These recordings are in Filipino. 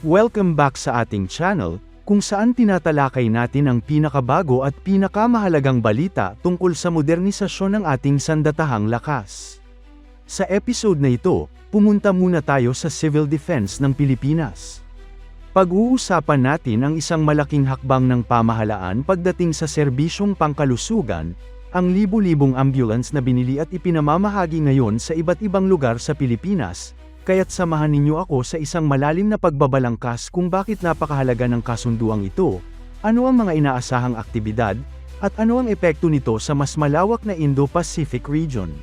Welcome back sa ating channel, kung saan tinatalakay natin ang pinakabago at pinakamahalagang balita tungkol sa modernisasyon ng ating sandatahang lakas. Sa episode na ito, pumunta muna tayo sa civil defense ng Pilipinas. Pag-uusapan natin ang isang malaking hakbang ng pamahalaan pagdating sa serbisyong pangkalusugan, ang libu-libong ambulance na binili at ipinamamahagi ngayon sa iba't ibang lugar sa Pilipinas, kaya't samahan ninyo ako sa isang malalim na pagbabalangkas kung bakit napakahalaga ng kasunduang ito, ano ang mga inaasahang aktibidad, at ano ang epekto nito sa mas malawak na Indo-Pacific region.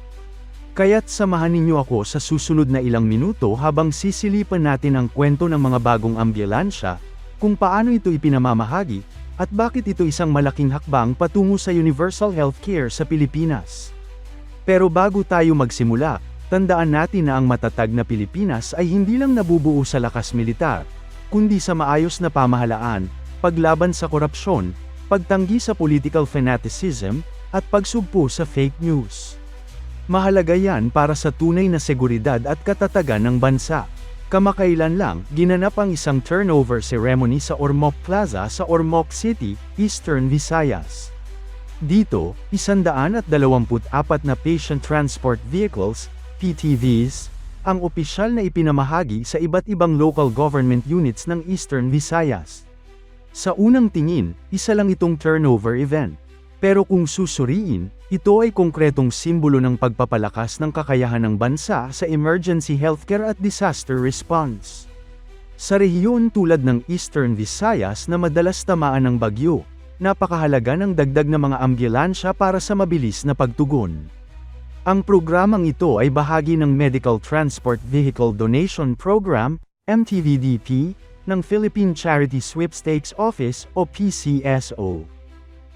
Kaya't samahan ninyo ako sa susunod na ilang minuto habang sisilipan natin ang kwento ng mga bagong ambulansya, kung paano ito ipinamamahagi, at bakit ito isang malaking hakbang patungo sa universal healthcare sa Pilipinas. Pero bago tayo magsimula, tandaan natin na ang matatag na Pilipinas ay hindi lang nabubuo sa lakas militar, kundi sa maayos na pamahalaan, paglaban sa korupsyon, pagtanggi sa political fanaticism, at pagsugpo sa fake news. Mahalaga yan para sa tunay na seguridad at katatagan ng bansa. Kamakailan lang, ginanap ang isang turnover ceremony sa Ormoc Plaza sa Ormoc City, Eastern Visayas. Dito, 124 na patient transport vehicles, PTVs, ang opisyal na ipinamahagi sa iba't ibang local government units ng Eastern Visayas. Sa unang tingin, isa lang itong turnover event. Pero kung susuriin, ito ay konkretong simbolo ng pagpapalakas ng kakayahan ng bansa sa emergency healthcare at disaster response. Sa rehiyon tulad ng Eastern Visayas na madalas tamaan ng bagyo, napakahalaga ng dagdag na mga ambulansya para sa mabilis na pagtugon. Ang programang ito ay bahagi ng Medical Transport Vehicle Donation Program, MTVDP, ng Philippine Charity Sweepstakes Office o PCSO.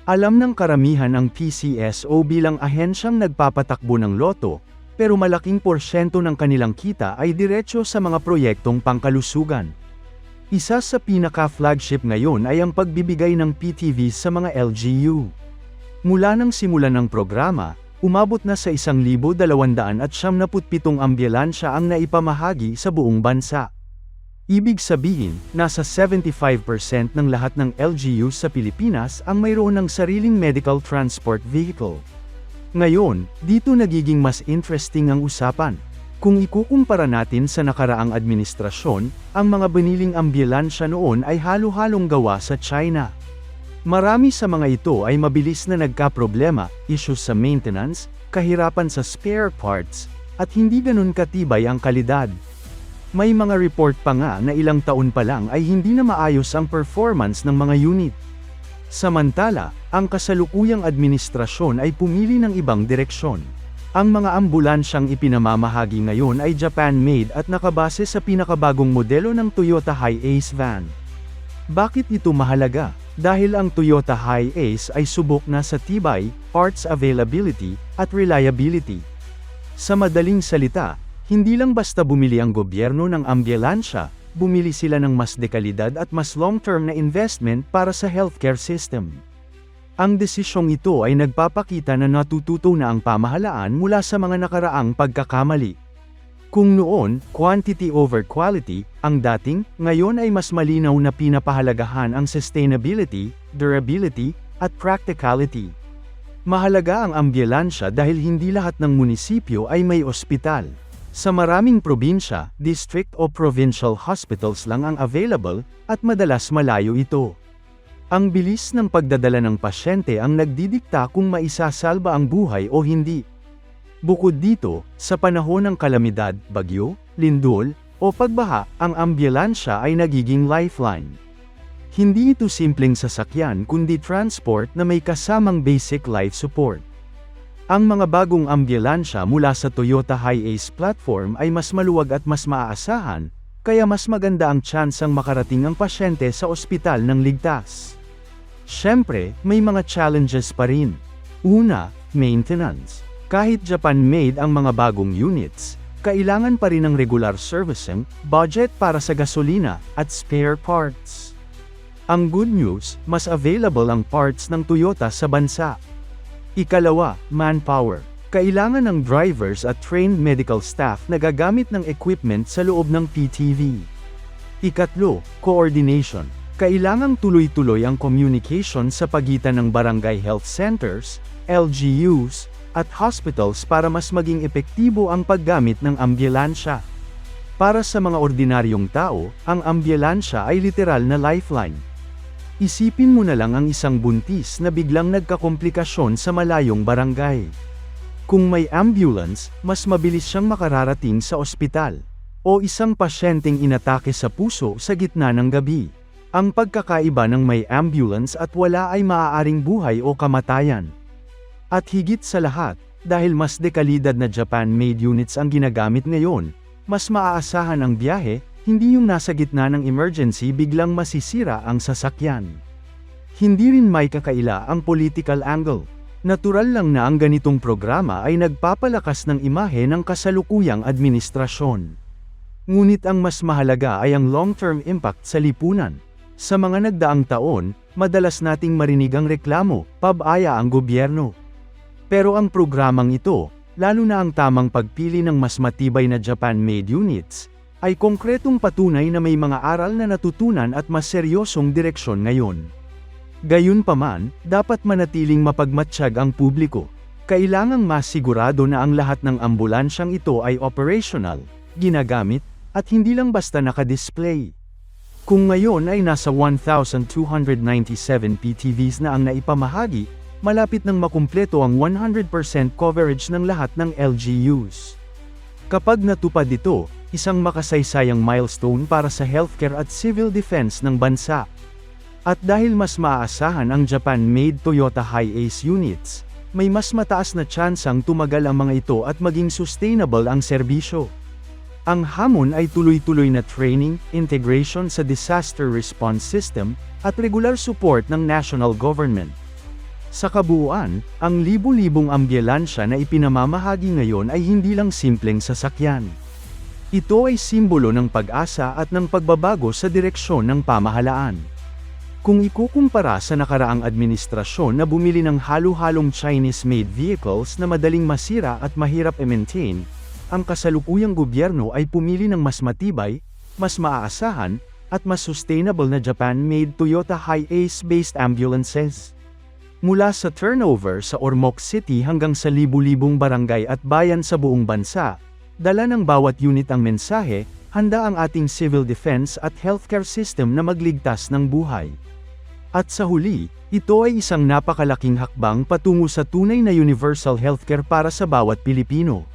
Alam ng karamihan ang PCSO bilang ahensyang nagpapatakbo ng loto, pero malaking porsyento ng kanilang kita ay diretsyo sa mga proyektong pangkalusugan. Isa sa pinaka-flagship ngayon ay ang pagbibigay ng PTVs sa mga LGU. Mula nang simulan ng programa, umabot na sa 1,277 ambulansya ang naipamahagi sa buong bansa. Ibig sabihin, nasa 75% ng lahat ng LGUs sa Pilipinas ang mayroon ng sariling medical transport vehicle. Ngayon, dito nagiging mas interesting ang usapan. Kung ikukumpara natin sa nakaraang administrasyon, ang mga biniling ambulansya noon ay halo-halong gawa sa China. Marami sa mga ito ay mabilis na nagka-problema, issues sa maintenance, kahirapan sa spare parts, at hindi ganun katibay ang kalidad. May mga report pa nga na ilang taon pa lang ay hindi na maayos ang performance ng mga unit. Samantala, ang kasalukuyang administrasyon ay pumili ng ibang direksyon. Ang mga ambulansyang ipinamamahagi ngayon ay Japan-made at nakabase sa pinakabagong modelo ng Toyota Hi-Ace van. Bakit ito mahalaga? Dahil ang Toyota Hi-Ace ay subok na sa tibay, parts availability, at reliability. Sa madaling salita, hindi lang basta bumili ang gobyerno ng ambulansya, bumili sila ng mas dekalidad at mas long-term na investment para sa healthcare system. Ang desisyong ito ay nagpapakita na natututo na ang pamahalaan mula sa mga nakaraang pagkakamali. Kung noon, quantity over quality, ang dating, ngayon ay mas malinaw na pinapahalagahan ang sustainability, durability, at practicality. Mahalaga ang ambulansya dahil hindi lahat ng munisipyo ay may ospital. Sa maraming probinsya, district o provincial hospitals lang ang available, at madalas malayo ito. Ang bilis ng pagdadala ng pasyente ang nagdidikta kung maisasalba ang buhay o hindi. Bukod dito, sa panahon ng kalamidad, bagyo, lindol, o pagbaha, ang ambulansya ay nagiging lifeline. Hindi ito simpleng sasakyan kundi transport na may kasamang basic life support. Ang mga bagong ambulansya mula sa Toyota Hi-Ace platform ay mas maluwag at mas maaasahan, kaya mas maganda ang tsansang makarating ang pasyente sa ospital ng ligtas. Siyempre, may mga challenges pa rin. Una, maintenance. Kahit Japan-made ang mga bagong units, kailangan pa rin ng regular servicing, budget para sa gasolina, at spare parts. Ang good news, mas available ang parts ng Toyota sa bansa. Ikalawa, manpower. Kailangan ng drivers at trained medical staff na gagamit ng equipment sa loob ng PTV. Ikatlo, coordination. Kailangang tuloy-tuloy ang communication sa pagitan ng barangay health centers, LGUs, at hospitals para mas maging epektibo ang paggamit ng ambulansya. Para sa mga ordinaryong tao, ang ambulansya ay literal na lifeline. Isipin mo na lang ang isang buntis na biglang nagkakomplikasyon sa malayong barangay. Kung may ambulance, mas mabilis siyang makararating sa ospital. O isang pasyenteng inatake sa puso sa gitna ng gabi. Ang pagkakaiba ng may ambulance at wala ay maaaring buhay o kamatayan. At higit sa lahat, dahil mas dekalidad na Japan-made units ang ginagamit ngayon, mas maaasahan ang biyahe, hindi yung nasa gitna ng emergency biglang masisira ang sasakyan. Hindi rin may kakaila ang political angle. Natural lang na ang ganitong programa ay nagpapalakas ng imahe ng kasalukuyang administrasyon. Ngunit ang mas mahalaga ay ang long-term impact sa lipunan. Sa mga nagdaang taon, madalas nating marinig ang reklamo, pabaya ang gobyerno. Pero ang programang ito, lalo na ang tamang pagpili ng mas matibay na Japan-made units, ay konkretong patunay na may mga aral na natutunan at mas seryosong direksyon ngayon. Gayunpaman, dapat manatiling mapagmatsyag ang publiko. Kailangang masigurado na ang lahat ng ambulansyang ito ay operational, ginagamit, at hindi lang basta nakadisplay. Kung ngayon ay nasa 1,297 PTVs na ang naipamahagi, malapit nang makumpleto ang 100% coverage ng lahat ng LGUs. Kapag natupad ito, isang makasaysayang milestone para sa healthcare at civil defense ng bansa. At dahil mas maaasahan ang Japan-made Toyota Hi-Ace units, may mas mataas na tsansang tumagal ang mga ito at maging sustainable ang serbisyo. Ang hamon ay tuloy-tuloy na training, integration sa disaster response system, at regular support ng national government. Sa kabuuan, ang libu-libong ambulansya na ipinamamahagi ngayon ay hindi lang simpleng sasakyan. Ito ay simbolo ng pag-asa at ng pagbabago sa direksyon ng pamahalaan. Kung ikukumpara sa nakaraang administrasyon na bumili ng halo-halong Chinese-made vehicles na madaling masira at mahirap i-maintain, ang kasalukuyang gobyerno ay pumili ng mas matibay, mas maaasahan, at mas sustainable na Japan-made Toyota Hi-Ace-based ambulances. Mula sa turnover sa Ormoc City hanggang sa libu-libong barangay at bayan sa buong bansa, dala ng bawat unit ang mensahe, handa ang ating civil defense at healthcare system na magligtas ng buhay. At sa huli, ito ay isang napakalaking hakbang patungo sa tunay na universal healthcare para sa bawat Pilipino.